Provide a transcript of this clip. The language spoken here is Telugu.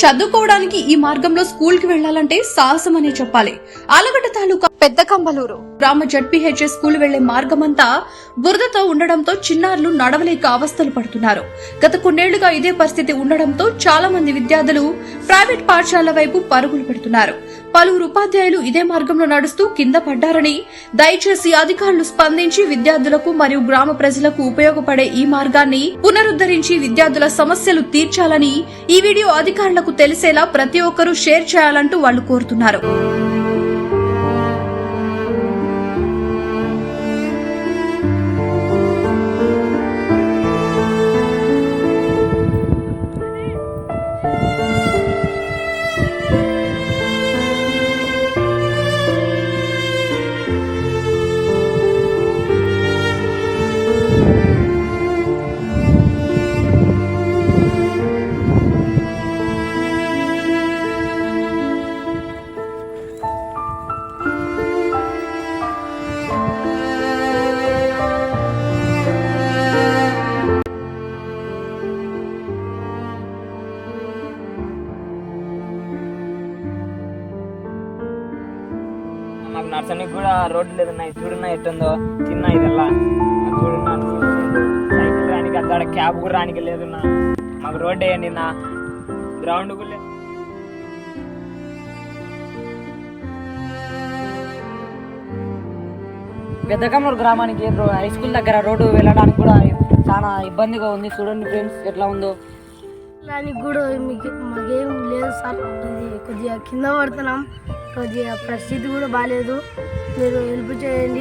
చదువుకోవడానికి ఈ మార్గంలో స్కూల్కి వెళ్ళాలంటే సాహసం అనే చెప్పాలి. ఆలగడ్డ తాలూకా పెద్ద కంబలూరు. గ్రామ జడ్పీహెచ్ఎస్ స్కూల్ వెళ్ళే మార్గమంతా బురదతో ఉండడంతో చిన్నారులు నడవలేక అవస్థలు పడుతున్నారు. గత కొన్నేళ్ళుగా ఇదే పరిస్థితి ఉండడంతో చాలా మంది విద్యార్థులు ప్రైవేట్ పాఠశాల వైపు పరుగులు పెడుతున్నారు. పలువురు ఉపాధ్యాయులు ఇదే మార్గంలో నడుస్తూ కింద పడ్డారని దయచేసి అధికారులు స్పందించి విద్యార్థులకు మరియు గ్రామ ప్రజలకు ఉపయోగపడే ఈ మార్గాన్ని పునరుద్ధరించి విద్యార్థుల సమస్యలు తీర్చాలని ఈ వీడియో అధికారులకు తెలిసేలా ప్రతి ఒక్కరూ షేర్ చేయాలంటూ వాళ్ళు కోరుతున్నారు. నాకు నర్సరీకి కూడా రోడ్డు లేదన్నా చూడన్నా ఎట్టుందో చిన్న ఇదల్లా అది చూడన్నా సైకిల్ రానికి అక్కడ క్యాబ్ కూడా రానికి లేదన్నా. మాకు రోడ్ వేయండి నా గ్రౌండ్ కూడా లేదు పెద్దకమ్మూరు గ్రామానికి రో- హై స్కూల్ దగ్గర రోడ్డు వెళ్ళడానికి కూడా చాలా ఇబ్బందిగా ఉంది. చూడండి ఫ్రెండ్స్ ఎట్లా ఉందో. దానికి కూడా మీకు మాకేం లేదు సార్. కొద్దిగా కింద పడుతున్నాం. ప్రసిద్ధి కూడా బాగాలేదు మీరు హెల్ప్ చేయండి.